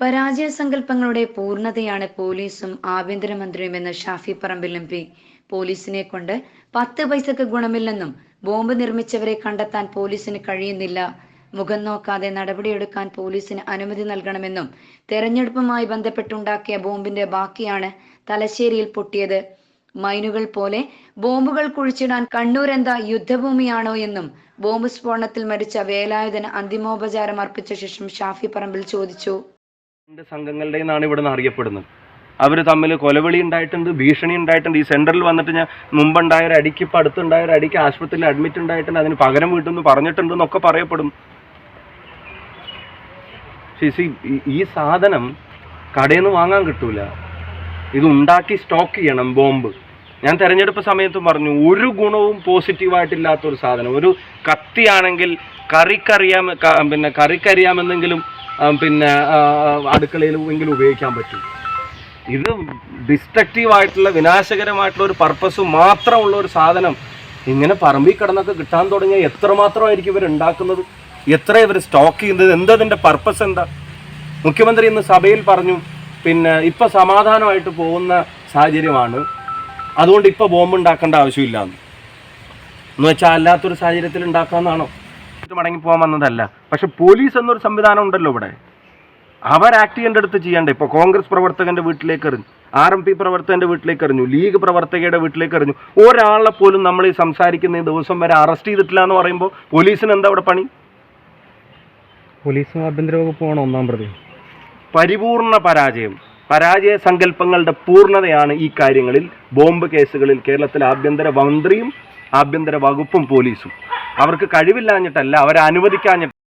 പരാജയ സങ്കല്പങ്ങളുടെ പൂർണതയാണ് പോലീസും ആഭ്യന്തരമന്ത്രിയുമെന്ന് ഷാഫി പറമ്പിൽ എം പി. പോലീസിനെ കൊണ്ട് പത്ത് പൈസക്ക് ഗുണമില്ലെന്നും ബോംബ് നിർമ്മിച്ചവരെ കണ്ടെത്താൻ പോലീസിന് കഴിയുന്നില്ല. മുഖം നോക്കാതെ നടപടിയെടുക്കാൻ പോലീസിന് അനുമതി നൽകണമെന്നും തെരഞ്ഞെടുപ്പുമായി ബന്ധപ്പെട്ടുണ്ടാക്കിയ ബോംബിന്റെ ബാക്കിയാണ് തലശ്ശേരിയിൽ പൊട്ടിയത്. മൈനുകൾ പോലെ ബോംബുകൾ കുഴിച്ചിടാൻ കണ്ണൂർ എന്താ യുദ്ധഭൂമിയാണോ എന്നും ബോംബ് സ്ഫോടനത്തിൽ മരിച്ച വേലായുധന് അന്തിമോപചാരം അർപ്പിച്ച ശേഷം ഷാഫി പറമ്പിൽ ചോദിച്ചു. സംഘങ്ങളുടെ നിന്നാണ് ഇവിടെ നിന്ന് അറിയപ്പെടുന്നത്. അവർ തമ്മിൽ കൊലവിളി ഉണ്ടായിട്ടുണ്ട് ഭീഷണി ഉണ്ടായിട്ടുണ്ട്. ഈ സെന്ററിൽ വന്നിട്ട് ഞാൻ മുമ്പുണ്ടായ ഒരു അടിക്ക് ഇപ്പം അടുത്തുണ്ടായ ഒരു അടിക്ക് ആശുപത്രിയിൽ അഡ്മിറ്റ് ഉണ്ടായിട്ടുണ്ട്. അതിന് പകരം വീട്ടുമെന്ന് പറഞ്ഞിട്ടുണ്ട് എന്നൊക്കെ പറയപ്പെടും. ചേച്ചി ഈ- സാധനം കടയിൽ നിന്ന് വാങ്ങാൻ കിട്ടൂല. ഇത് ഉണ്ടാക്കി സ്റ്റോക്ക് ചെയ്യണം ബോംബ്. ഞാൻ തെരഞ്ഞെടുപ്പ് സമയത്തും പറഞ്ഞു ഒരു ഗുണവും പോസിറ്റീവായിട്ടില്ലാത്ത ഒരു സാധനം. ഒരു കത്തിയാണെങ്കിൽ കറിക്കറിയാം പിന്നെ കറിക്കറിയാമെന്നെങ്കിലും പിന്നെ എങ്കിലും ഉപയോഗിക്കാൻ പറ്റും. ഇത് ഡിസ്ട്രക്റ്റീവ് ആയിട്ടുള്ള വിനാശകരമായിട്ടുള്ള ഒരു പർപ്പസ് മാത്രമുള്ള ഒരു സാധനം. ഇങ്ങനെ പറമ്പിൽ കിടന്നൊക്കെ കിട്ടാൻ തുടങ്ങിയാൽ എത്രമാത്രമായിരിക്കും ഇവർ ഉണ്ടാക്കുന്നത്? എത്ര ഇവർ സ്റ്റോക്ക് ചെയ്യുന്നത്? എന്താ ഇതിന്റെ പർപ്പസ് എന്താ? മുഖ്യമന്ത്രി ഇന്ന് സഭയിൽ പറഞ്ഞു പിന്നെ ഇപ്പം സമാധാനമായിട്ട് പോകുന്ന സാഹചര്യമാണ്. അതുകൊണ്ട് ഇപ്പോൾ ബോംബ് ഉണ്ടാക്കേണ്ട ആവശ്യമില്ല എന്ന് വെച്ചാൽ അല്ലാത്തൊരു സാഹചര്യത്തിൽ ഉണ്ടാക്കാമെന്നാണോ മടങ്ങി പോകാൻ വന്നതല്ല. പക്ഷെ പോലീസ് എന്നൊരു സംവിധാനം ഉണ്ടല്ലോ ഇവിടെ. അവർ ആക്ട് ചെയ്യേണ്ട അടുത്ത് ചെയ്യണ്ടേ? ഇപ്പോൾ കോൺഗ്രസ് പ്രവർത്തകന്റെ വീട്ടിലേക്ക് എറിഞ്ഞു. ആർ എം പി പ്രവർത്തകന്റെ വീട്ടിലേക്ക് എറിഞ്ഞു. ലീഗ് പ്രവർത്തകയുടെ വീട്ടിലേക്ക് എറിഞ്ഞു. ഒരാളെ പോലും നമ്മൾ ഈ സംസാരിക്കുന്ന ഈ ദിവസം വരെ അറസ്റ്റ് ചെയ്തിട്ടില്ല എന്ന് പറയുമ്പോൾ പോലീസിന് എന്താ അവിടെ പണി? പോലീസും ആഭ്യന്തര വകുപ്പുമാണ് ഒന്നാം പ്രതി. പരിപൂർണ പരാജയം. പരാജയ സങ്കല്പങ്ങളുടെ പൂർണതയാണ് ഈ കാര്യങ്ങളിൽ ബോംബ് കേസുകളിൽ കേരളത്തിലെ ആഭ്യന്തര മന്ത്രിയും ആഭ്യന്തര വകുപ്പും പോലീസും. അവർക്ക് കഴിവില്ലാഞ്ഞിട്ടല്ല അവരെ അനുവദിക്കാഞ്ഞിട്ട്